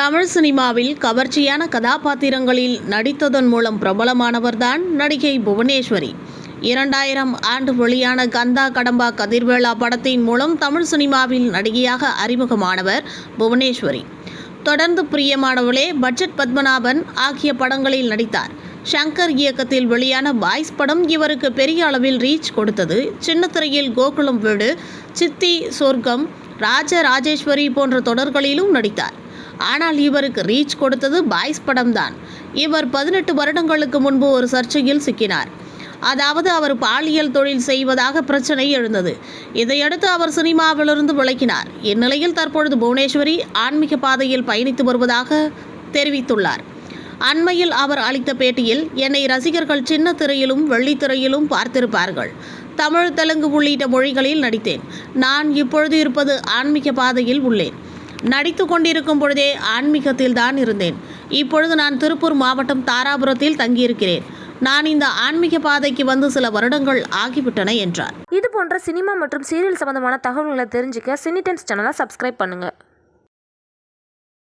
தமிழ் சினிமாவில் கவர்ச்சியான கதாபாத்திரங்களில் நடித்ததன் மூலம் பிரபலமானவர்தான் நடிகை புவனேஸ்வரி. இரண்டாயிரம் ஆண்டு வெளியான கந்தா கடம்பா கதிர்வேளா படத்தின் மூலம் தமிழ் சினிமாவில் நடிகையாக அறிமுகமானவர் புவனேஸ்வரி. தொடர்ந்து பிரியமானவளே பட்ஜெட் பத்மநாபன் ஆகிய படங்களில் நடித்தார். ஷங்கர் இயக்கத்தில் வெளியான பாய்ஸ் படம் இவருக்கு பெரிய அளவில் ரீச் கொடுத்தது. சின்னத்திரையில் கோகுலம் வீடு சித்தி சொர்க்கம் ராஜ ராஜேஸ்வரி போன்ற தொடர்களிலும் நடித்தார். ஆனால் இவருக்கு ரீச் கொடுத்தது பாய்ஸ் படம்தான். இவர் பதினெட்டு வருடங்களுக்கு முன்பு ஒரு சர்ச்சையில் சிக்கினார். அதாவது அவர் பாலியல் தொழில் செய்வதாக பிரச்சனை எழுந்தது. இதையடுத்து அவர் சினிமாவிலிருந்து விளக்கினார் இந்நிலையில் தற்பொழுது புவனேஸ்வரி ஆன்மீக பாதையில் பயணித்து வருவதாக தெரிவித்துள்ளார். அண்மையில் அவர் அளித்த பேட்டியில் என்னை ரசிகர்கள் சின்ன திரையிலும் வெள்ளித்திரையிலும் பார்த்திருப்பார்கள். தமிழ் தெலுங்கு உள்ளிட்ட மொழிகளில் நடித்தேன். நான் இப்பொழுது இருப்பது ஆன்மீக பாதையில் உள்ளேன். நடித்து கொண்டிருக்கும் பொழுதே ஆன்மீகத்தில் தான் இருந்தேன். இப்பொழுது நான் திருப்பூர் மாவட்டம் தாராபுரத்தில் தங்கியிருக்கிறேன். நான் இந்த ஆன்மீக பாதைக்கு வந்து சில வருடங்கள் ஆகிவிட்டன என்றார். இது போன்ற சினிமா மற்றும் சீரியல் சம்பந்தமான தகவல்களை தெரிஞ்சுக்க சினிடென்ஸ் சேனலை சப்ஸ்கிரைப் பண்ணுங்கள்